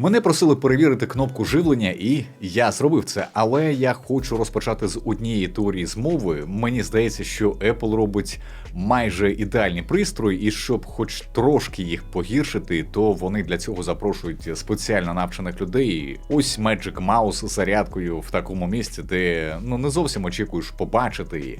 Мене просили перевірити кнопку живлення, і я зробив це. Але я хочу розпочати з однієї теорії змови. Мені здається, що Apple робить майже ідеальний пристрой, і щоб хоч трошки їх погіршити, то вони для цього запрошують спеціально навчених людей. Ось Magic Mouse з зарядкою в такому місці, де ну не зовсім очікуєш побачити її.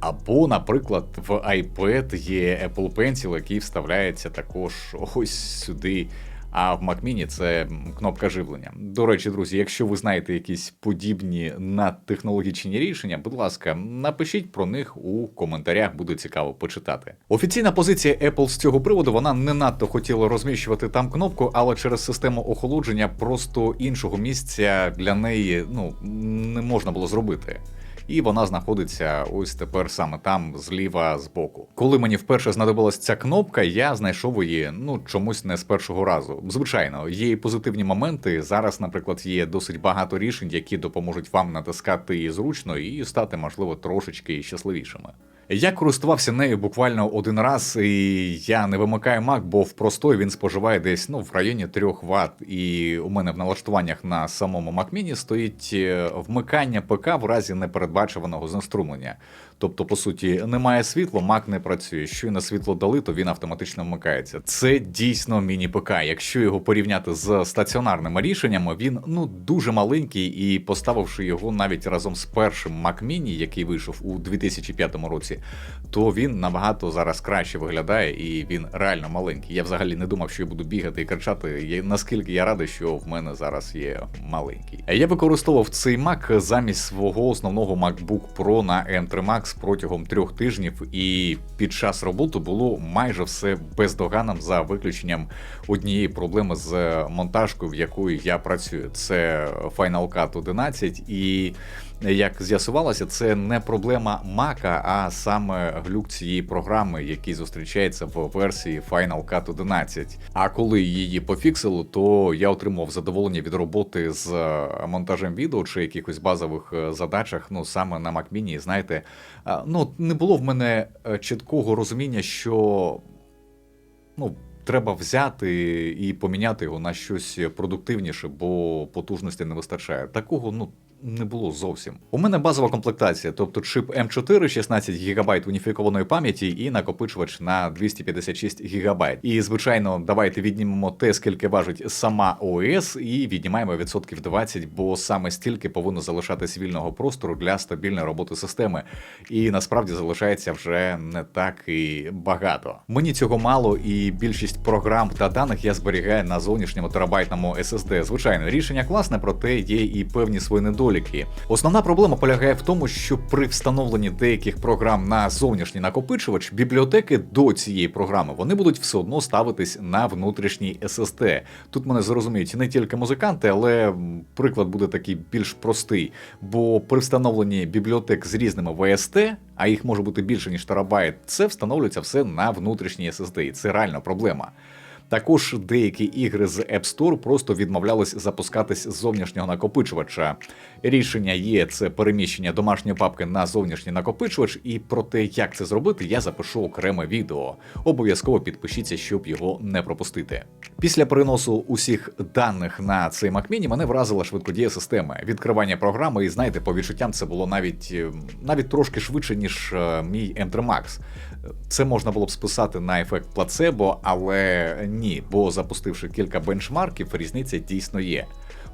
Або, наприклад, в iPad є Apple Pencil, який вставляється також ось сюди. А в Mac Mini це кнопка живлення. До речі, друзі, якщо ви знаєте якісь подібні надтехнологічні рішення, будь ласка, напишіть про них у коментарях, буде цікаво почитати. Офіційна позиція Apple з цього приводу вона не надто хотіла розміщувати там кнопку, але через систему охолодження просто іншого місця для неї ну не можна було зробити і вона знаходиться ось тепер саме там, зліва збоку. Коли мені вперше знадобилась ця кнопка, я знайшов її ну чомусь не з першого разу. Звичайно, є і позитивні моменти. Зараз, наприклад, є досить багато рішень, які допоможуть вам натискати її зручно і стати, можливо, трошечки щасливішими. Я користувався нею буквально один раз, і я не вимикаю Mac, бо в простой він споживає десь ну в районі 3 Вт. І у мене в налаштуваннях на самому Mac Mini стоїть е, вмикання ПК в разі непередбачуваного знеструмлення. Тобто, по суті, немає світла, Mac не працює. Щойно світло дали, то він автоматично вмикається. Це дійсно міні-ПК. Якщо його порівняти з стаціонарними рішеннями, він ну дуже маленький, і поставивши його навіть разом з першим Mac Mini, який вийшов у 2005 році, то він набагато зараз краще виглядає і він реально маленький. Я взагалі не думав, що я буду бігати і кричати. Наскільки я радий, що в мене зараз є маленький. Я використовував цей Mac замість свого основного MacBook Pro на M3 Max протягом трьох тижнів, і під час роботи було майже все бездоганно, за виключенням однієї проблеми з монтажкою, в якої я працюю. Це Final Cut 11 і. Як з'ясувалося, це не проблема Mac, а саме глюк цієї програми, який зустрічається в версії Final Cut 11. А коли її пофіксили, то я отримав задоволення від роботи з е, монтажем відео чи якихось базових е, задачах, ну саме на Mac Mini. Знаєте, е, ну не було в мене чіткого розуміння, що ну. Треба взяти і поміняти його на щось продуктивніше, бо потужності не вистачає. Такого ну не було зовсім. У мене базова комплектація, тобто чип М4, 16 ГБ уніфікованої пам'яті і накопичувач на 256 ГБ. І звичайно, давайте віднімемо те, скільки важить сама ОС, і віднімаємо відсотків 20, бо саме стільки повинно залишатись вільного простору для стабільної роботи системи. І насправді залишається вже не так і багато. Мені цього мало, і більшість програм та даних я зберігаю на зовнішньому терабайтному SSD. Звичайно, рішення класне, проте є і певні свої недоліки. Основна проблема полягає в тому, що при встановленні деяких програм на зовнішній накопичувач бібліотеки до цієї програми вони будуть все одно ставитись на внутрішній SSD. Тут мене зрозуміють не тільки музиканти, але приклад буде такий більш простий. Бо при встановленні бібліотек з різними VST, а їх може бути більше ніж терабайт, це встановлюється все на внутрішній SSD. І це реальна проблема. Також деякі ігри з App Store просто відмовлялись запускатись з зовнішнього накопичувача. Рішення є це переміщення домашньої папки на зовнішній накопичувач, і про те, як це зробити, я запишу окреме відео. Обов'язково підпишіться, щоб його не пропустити. Після переносу усіх даних на цей Mac Mini мене вразила швидкодія системи. Відкривання програми, і знаєте, по відчуттям це було навіть е, навіть трошки швидше, ніж е, мій M3 Max. Це можна було б списати на ефект плацебо, але ні, бо запустивши кілька бенчмарків, різниця дійсно є.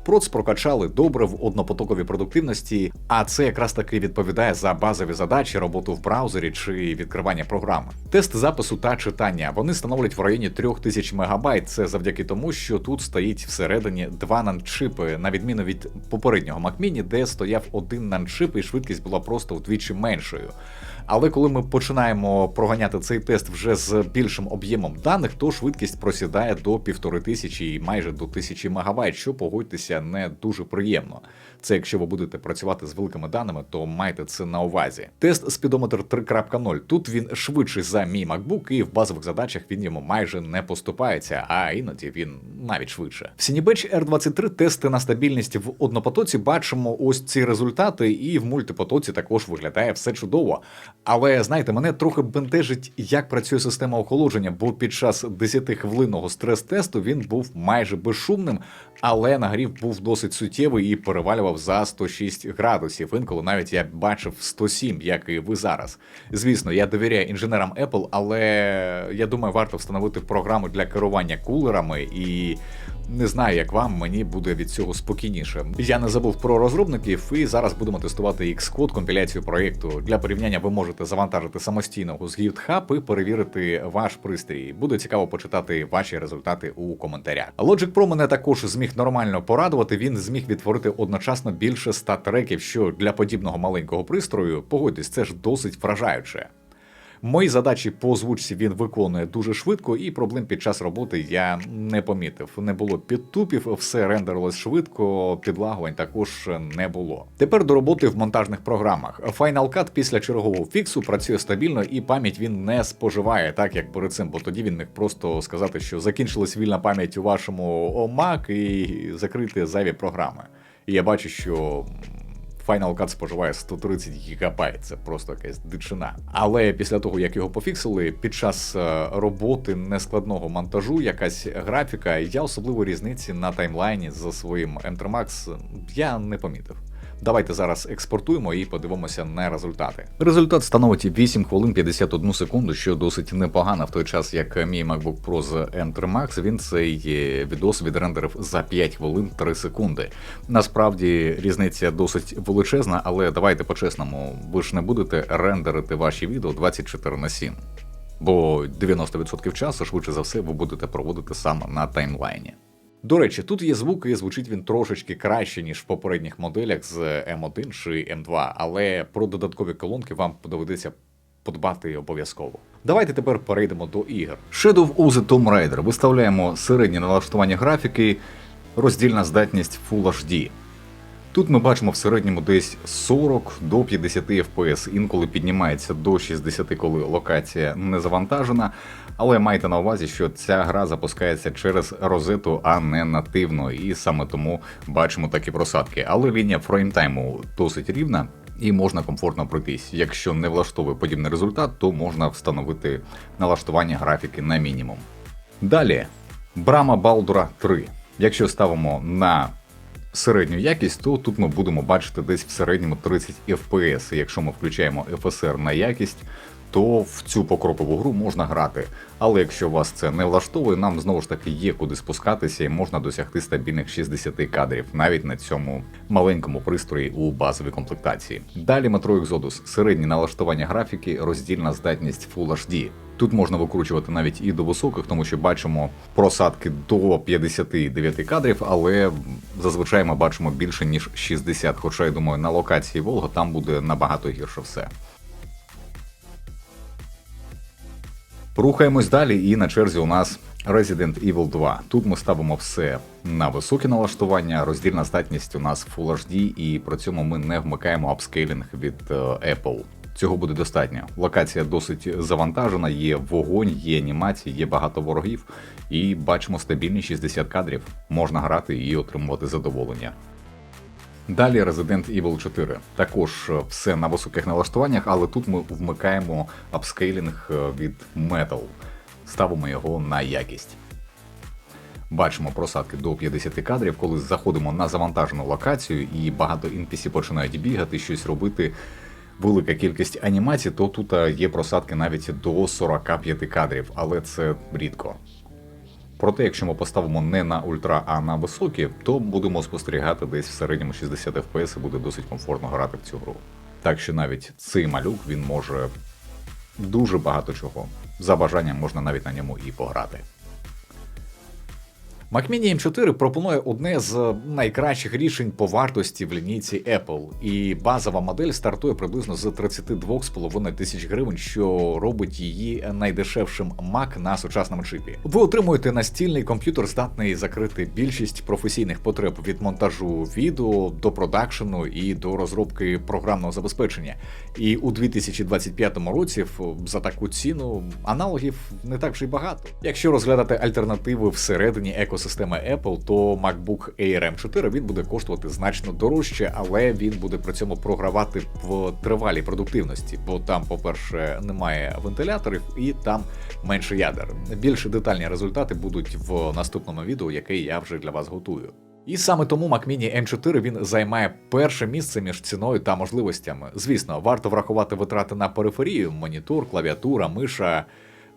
Проц прокачали добре в однопотоковій продуктивності, а це якраз таки відповідає за базові задачі, роботу в браузері чи відкривання програми. Тест запису та читання вони становлять в районі 3000 МБ. Це завдяки тому, що тут стоїть всередині два нанчипи, на відміну від попереднього Mac де стояв один нанчип, і швидкість була просто вдвічі меншою. Але коли ми починаємо проганяти цей тест вже з більшим об'ємом даних, то швидкість просідає до півтори тисячі і майже до тисячі мегабайт, що погодьтеся, не дуже приємно. Це якщо ви будете працювати з великими даними, то майте це на увазі. Тест Speedometer 3.0. Тут він швидший за мій MacBook, і в базових задачах він йому майже не поступається, а іноді він навіть швидше. В Cinebench R23 тести на стабільність в однопотоці бачимо ось ці результати, і в мультипотоці також виглядає все чудово. Але знаєте, мене трохи бентежить, як працює система охолодження, бо під час 10-хвилинного стрес-тесту він був майже безшумним, але нагрів був досить суттєвий і перевалював за 106 градусів. Інколи навіть я бачив 107, як і ви зараз. Звісно, я довіряю інженерам Apple, але я думаю, варто встановити програму для керування кулерами і. Не знаю, як вам, мені буде від цього спокійніше. Я не забув про розробників, і зараз будемо тестувати Xcode компіляцію проєкту. Для порівняння ви можете завантажити самостійно з GitHub і перевірити ваш пристрій. Буде цікаво почитати ваші результати у коментарях. Logic Pro мене також зміг нормально порадувати. Він зміг відтворити одночасно більше 100 треків, що для подібного маленького пристрою, погодьтесь, це ж досить вражаюче. Мої задачі по озвучці він виконує дуже швидко, і проблем під час роботи я не помітив. Не було підтупів, все рендерилось швидко, підлагувань також не було. Тепер до роботи в монтажних програмах. Final Cut після чергового фіксу працює стабільно і пам'ять він не споживає, так як перед цим, бо тоді він міг просто сказати, що закінчилась вільна пам'ять у вашому Mac і закрити зайві програми. І я бачу, що Final Cut споживає 130 гігабайт, це просто якась дичина. Але після того, як його пофіксили, під час е, роботи нескладного монтажу, якась графіка, я особливо різниці на таймлайні за своїм M3 Max я не помітив. Давайте зараз експортуємо і подивимося на результати. Результат становить 8 хвилин 51 секунду, що досить непогано в той час, як мій MacBook Pro з M3 Max, він цей е, відос відрендерив за 5 хвилин 3 секунди. Насправді різниця досить величезна, але давайте по-чесному, ви ж не будете рендерити ваші відео 24 на 7. Бо 90% часу, швидше за все, ви будете проводити саме на таймлайні. До речі, тут є звук, і звучить він трошечки краще, ніж в попередніх моделях з M1 чи M2, але про додаткові колонки вам доведеться подбати обов'язково. Давайте тепер перейдемо до ігор. Shadow of the Tomb Raider. Виставляємо середнє налаштування графіки, роздільна здатність Full HD. Тут ми бачимо в середньому десь 40 до 50 FPS, інколи піднімається до 60, коли локація не завантажена. Але майте на увазі, що ця гра запускається через розету, а не нативно, і саме тому бачимо такі просадки. Але лінія фреймтайму досить рівна. І можна комфортно пройтись. Якщо не влаштовує подібний результат, то можна встановити налаштування графіки на мінімум. Далі, брама Балдура 3. Якщо ставимо на середню якість, то тут ми будемо бачити десь в середньому 30 FPS. Якщо ми включаємо FSR на якість, то в цю покрокову гру можна грати. Але якщо вас це не влаштовує, нам знову ж таки є куди спускатися і можна досягти стабільних 60 кадрів навіть на цьому маленькому пристрої у базовій комплектації. Далі Metro Exodus, середнє налаштування графіки, роздільна здатність Full HD. Тут можна викручувати навіть і до високих, тому що бачимо просадки до 59 кадрів, але зазвичай ми бачимо більше ніж 60. Хоча я думаю, на локації Волга там буде набагато гірше все. Рухаємось далі, і на черзі у нас Resident Evil 2. Тут ми ставимо все на високі налаштування, роздільна здатність у нас Full HD, і при цьому ми не вмикаємо апскейлінг від е, Apple. Цього буде достатньо. Локація досить завантажена, є вогонь, є анімації, є багато ворогів, і бачимо стабільні 60 кадрів. Можна грати і отримувати задоволення. Далі Resident Evil 4. Також е, все на високих налаштуваннях, але тут ми вмикаємо апскейлінг е, від Metal. Ставимо його на якість. Бачимо просадки до 50 кадрів, коли заходимо на завантажену локацію і багато NPC починають бігати, щось робити. Велика кількість анімацій, то тут е, є просадки навіть до 45 кадрів, але це рідко. Проте, якщо ми поставимо не на ультра, а на високі, то будемо спостерігати десь в середньому 60 FPS і буде досить комфортно грати в цю гру. Так що навіть цей малюк він може дуже багато чого. За бажанням можна навіть на ньому і пограти. Mac Mini M4 пропонує одне з найкращих рішень по вартості в лінійці Apple, і базова модель стартує приблизно з 32,5 тисяч гривень, що робить її найдешевшим Mac на сучасному чипі. Ви отримуєте настільний комп'ютер, здатний закрити більшість професійних потреб від монтажу відео до продакшену і до розробки програмного забезпечення. І у 2025 році за таку ціну аналогів не так вже й багато. Якщо розглядати альтернативи всередині екосистеми Apple, то MacBook Air M4 він буде коштувати значно дорожче, але він буде при цьому програвати в тривалій продуктивності, бо там, по-перше, немає вентиляторів і там менше ядер. Більш детальні результати будуть в наступному відео, яке я вже для вас готую. І саме тому Mac Mini M4 він займає перше місце між ціною та можливостями. Звісно, варто врахувати витрати на периферію, монітор, клавіатура, миша.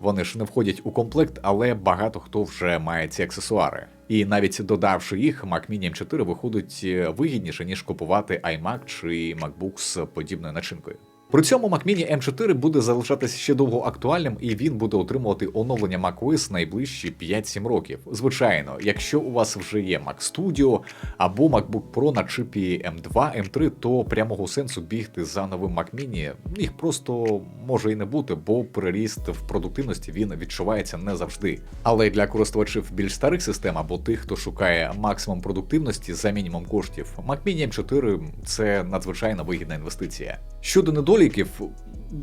Вони ж не входять у комплект, але багато хто вже має ці аксесуари. І навіть додавши їх, Mac Mini M4 виходить е, вигідніше, ніж купувати iMac чи MacBook з подібною начинкою. При цьому Mac Mini M4 буде залишатися ще довго актуальним, і він буде отримувати оновлення macOS найближчі 5-7 років. Звичайно, якщо у вас вже є Mac Studio або MacBook Pro на чипі M2, M3, то прямого сенсу бігти за новим Mac Mini їх просто може і не бути, бо переріст в продуктивності він відчувається не завжди. Але для користувачів більш старих систем або тих, хто шукає максимум продуктивності за мінімум коштів, Mac Mini M4 це надзвичайно вигідна інвестиція. Щодо недоліків,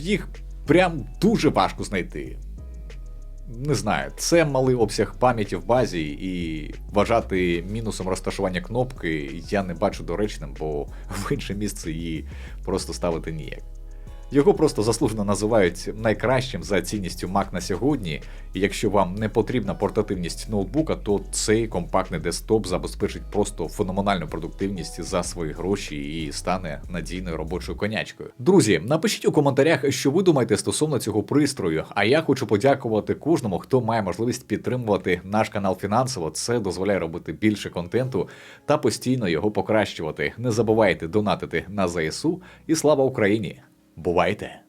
їх прям дуже важко знайти. Не знаю, це малий обсяг пам'яті в базі, і вважати мінусом розташування кнопки я не бачу доречним, бо в інше місце її просто ставити ніяк. Його просто заслужено називають найкращим за цінністю Mac на сьогодні. І якщо вам не потрібна портативність ноутбука, то цей компактний десктоп забезпечить просто феноменальну продуктивність за свої гроші і стане надійною робочою конячкою. Друзі, напишіть у коментарях, що ви думаєте стосовно цього пристрою. А я хочу подякувати кожному, хто має можливість підтримувати наш канал фінансово. Це дозволяє робити більше контенту та постійно його покращувати. Не забувайте донатити на ЗСУ і слава Україні! Бувайте!